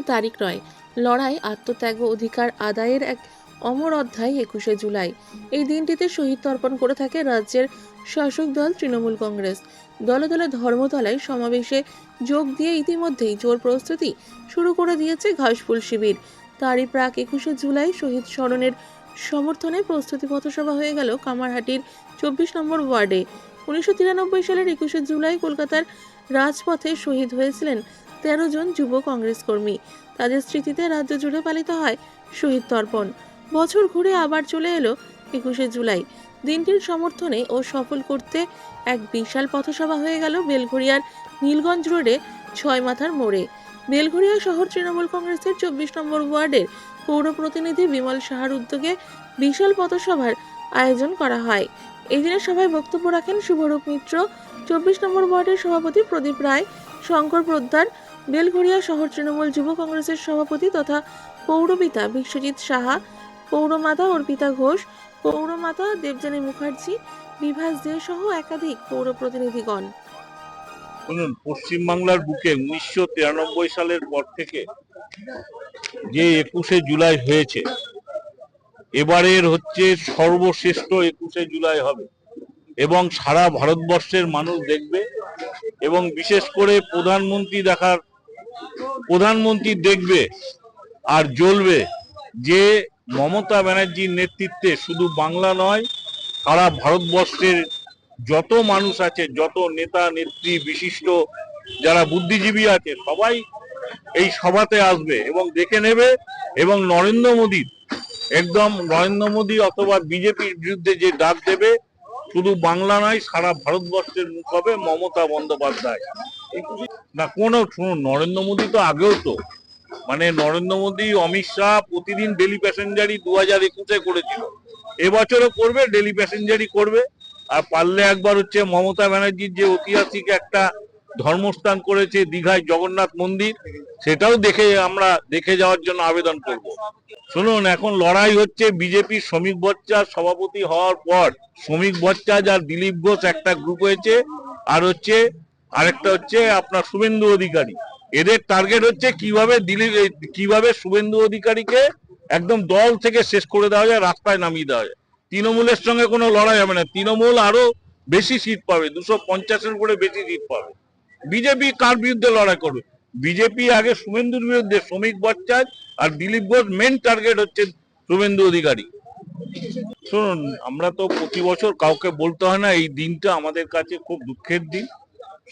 তারিখ নয়। লড়াই, আত্মত্যাগ ও অধিকার আদায়ের এক অমর অধ্যায় একুশে জুলাই। এই দিনটিতে শহীদ তর্পণ করে থাকে রাজ্যের শাসক দল তৃণমূল কংগ্রেস। দলে দলে ধর্মতলায় সমাবেশে যোগ দিয়ে ইতিমধ্যেই জোর প্রস্তুতি শুরু করে দিয়েছে ঘাসফুল শিবির। তারই প্রাক একুশে জুলাই শহীদ স্মরণের সমর্থনে প্রস্তুতি পথসভা হয়ে গেল কামারহাটির চব্বিশ নম্বর ওয়ার্ডে। উনিশশো তিরানব্বই সালের একুশে জুলাই কলকাতার রাজপথে শহীদ হয়েছিলেন তেরো জন যুব কংগ্রেস কর্মী। তাদের স্মৃতিতে রাজ্য জুড়ে পালিত হয় শহীদ তর্পণ। বছর ঘুরে আবার চলে এলো একুশে জুলাই। দিনটির সমর্থনে ও সফল করতে এক বিশাল পথসভা হয়ে গেল বেলঘড়িয়ার নীলগঞ্জ রোডে ছয় মাথার মোড়ে। বেলঘড়িয়া শহর তৃণমূল কংগ্রেসের চব্বিশ নম্বর ওয়ার্ডের পৌর প্রতিনিধি বিমল সাহার উদ্যোগে বিশাল পথসভার আয়োজন করা হয়। এই দিনের সভায় বক্তব্য রাখেন শুভরূপ মিত্র। চব্বিশ নম্বর ওয়ার্ডের সভাপতি প্রদীপ রায়, শঙ্কর প্রদ্যার বেলঘড়িয়া শহর তৃণমূল যুব কংগ্রেসের সভাপতি তথা পৌরপিতা বিশ্বজিৎ সাহা, পৌরমাতা অর্পিতা ঘোষ, পৌরমাতা দেবযানী মুখার্জি, বিভাস দে সহ একাধিক পৌর প্রতিনিধিগণ। শুনুন, পশ্চিমবাংলার বুকে উনিশশো তিরানব্বই সালের পর থেকে যে একুশে জুলাই হয়েছে এবারের হচ্ছে সর্বশ্রেষ্ঠ একুশে জুলাই হবে। এবং সারা ভারতবর্ষের মানুষ দেখবে এবং বিশেষ করে প্রধানমন্ত্রী দেখার, প্রধানমন্ত্রী দেখবে আর জ্বলবে যে মমতা ব্যানার্জির নেতৃত্বে শুধু বাংলা নয়, সারা ভারতবর্ষের যত মানুষ আছে, যত নেতা, নেত্রী, বিশিষ্ট যারা বুদ্ধিজীবী আছে, সবাই এই সভাতে আসবে এবং দেখে নেবে এবং নরেন্দ্র মোদীর একদম নরেন্দ্র মোদী অথবা বিজেপির বিরুদ্ধে যে ডাক দেবে, শুধু বাংলা নয়, সারা ভারতবর্ষের মুখ হবে মমতা বন্দ্যোপাধ্যায়। না, কোনো, শুনুন, নরেন্দ্র মোদী তো আগেও তো। মানে নরেন্দ্র মোদী, অমিত শাহ প্রতিদিন ডেলি প্যাসেঞ্জারই দু হাজার একুশে করেছিল। এবছরও করবে ডেলি প্যাসেঞ্জারই করবে। আর পারলে একবার হচ্ছে মমতা ব্যানার্জির যে ঐতিহাসিক একটা ধর্মস্থান করেছে দীঘায় জগন্নাথ মন্দির, সেটাও দেখে আমরা দেখে যাওয়ার জন্য আবেদন করব। শুনুন, এখন লড়াই হচ্ছে বিজেপি শ্রমিক বচ্চার সভাপতি হওয়ার পর। শ্রমিক বচ্চাজ আর দিলীপ ঘোষ একটা গ্রুপ হয়েছে, আর হচ্ছে আরেকটা হচ্ছে আপনার শুভেন্দু অধিকারী। এদের টার্গেট হচ্ছে কীভাবে দিলীপ, কীভাবে শুভেন্দু অধিকারীকে একদম দল থেকে শেষ করে দেওয়া যায়, রাস্তায় নামিয়ে দেওয়া যায়। তৃণমূলের সঙ্গে কোনো লড়াই হবে না। তৃণমূল আরও বেশি সিট পাবে, দুশো পঞ্চাশের উপরে বেশি সিট পাবে। বিজেপি কার বিরুদ্ধে লড়াই করবে? বিজেপি আগে শুভেন্দুর বিরুদ্ধে শ্রমিক বচ্চার আর দিলীপ ঘোষ মেন টার্গেট হচ্ছে শুভেন্দু অধিকারী। শুনুন, আমরা তো প্রতি বছর কাউকে বলতে হয় না, এই দিনটা আমাদের কাছে খুব দুঃখের দিন।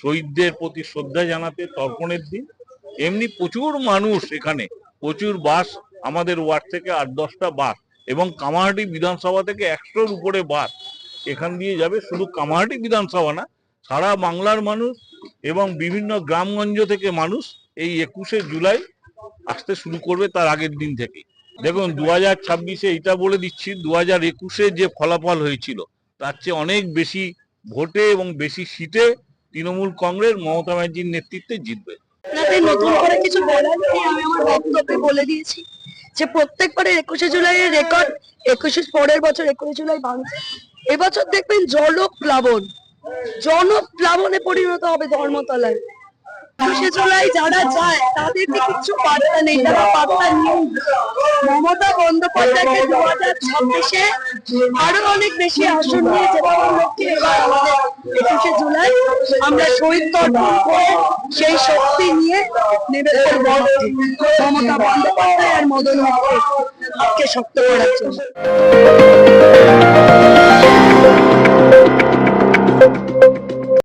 শহীদদের প্রতি শ্রদ্ধা জানাতে তর্পণের দিন। এমনি প্রচুর মানুষ এখানে, প্রচুর বাস, আমাদের ওয়ার্ড থেকে আট দশটা বাস এবং কামাহাটি বিধানসভা থেকে একশোর উপরে বাস। এখান দিয়ে যাবে শুধু কামাহাটি বিধানসভা না, সারা বাংলার মানুষ এবং বিভিন্ন গ্রামগঞ্জ থেকে মানুষ এই একুশে জুলাই আসতে শুরু করবে তার আগের দিন থেকে দেখুন দু হাজার ছাব্বিশে এটা বলে দিচ্ছি দু হাজার একুশে যে ফলাফল হয়েছিল, তার চেয়ে অনেক বেশি ভোটে এবং বেশি সিটে তৃণমূল কংগ্রেস মমতা ব্যানার্জির নেতৃত্বে জিতবে। যে প্রত্যেকবারের একুশে জুলাইয়ের রেকর্ড একুশে পরের বছর একুশে জুলাই ভাঙছে এবছর দেখবেন জলপ্লাবন জনপ্লাবনে পরিণত হবে ধর্মতলায়। জুলাই যারা যায় তাদেরকে কিছু বার্তা নেই। তারা বার্তা মমতা বন্দ্যোপাধ্যায়কে দু হাজার ছাব্বিশে আরও অনেক বেশি আসন নিয়ে লক্ষ্যে এবার আমাদের একুশে জুলাই, আমরা শহীদ তর্পণ করে সেই শক্তি নিয়ে মমতা বন্দ্যোপাধ্যায় আর মদন মিত্রকে শক্ত করার জন্য